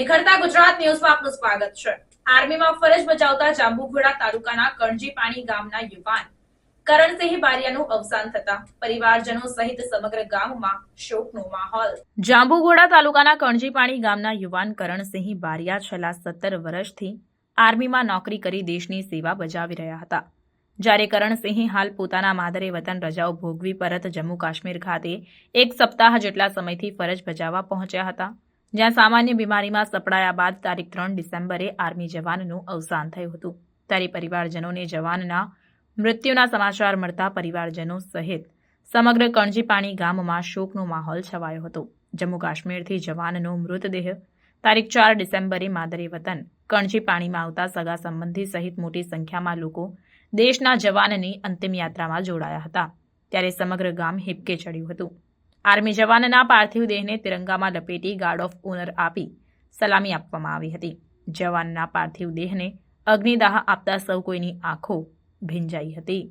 નિખરતા ગુજરાત ન્યૂઝમાં આપનું સ્વાગત છે. આર્મીમાં ફરજ બજાવતા જાંબુઘોડા તાલુકાના કણજીપાણી ગામના યુવાન કરણસિંહ બારિયાનું અવસાન થતા પરિવારજનો સહિત સમગ્ર ગામમાં શોકનો માહોલ. જાંબુઘોડા તાલુકાના કણજીપાણી ગામના યુવાન કરણસિંહ બારિયા છેલ્લા સત્તર વર્ષથી આર્મીમાં નોકરી કરી દેશની સેવા બજાવી રહ્યા હતા. જ્યારે કરણસિંહ હાલ પોતાના માદરે વતન રજાઓ ભોગવી પરત જમ્મુ કાશ્મીર ખાતે એક સપ્તાહ જેટલા સમયથી ફરજ બજાવવા પહોંચ્યા હતા. જ્યાં સામાન્ય બીમારીમાં સપડાયા બાદ તારીખ ત્રણ ડિસેમ્બરે આર્મી જવાનનું અવસાન થયું હતું. ત્યારે પરિવારજનોને જવાનના મૃત્યુના સમાચાર મળતા પરિવારજનો સહિત સમગ્ર કણજીપાણી ગામમાં શોકનો માહોલ છવાયો હતો. જમ્મુ કાશ્મીરથી જવાનનો મૃતદેહ તારીખ ચાર ડિસેમ્બરે માદરે વતન કણજીપાણીમાં આવતા સગા સંબંધી સહિત મોટી સંખ્યામાં લોકો દેશના જવાનની અંતિમ યાત્રામાં જોડાયા હતા. ત્યારે સમગ્ર ગામ હિપકે ચડ્યું હતું. આર્મી જવાનના પાર્થિવ દેહને તિરંગામાં લપેટી ગાર્ડ ઓફ ઓનર આપી સલામી આપવામાં આવી હતી. જવાનના પાર્થિવ દેહને અગ્નિદાહ આપતા સૌ કોઈની આંખો ભીંજાઈ હતી.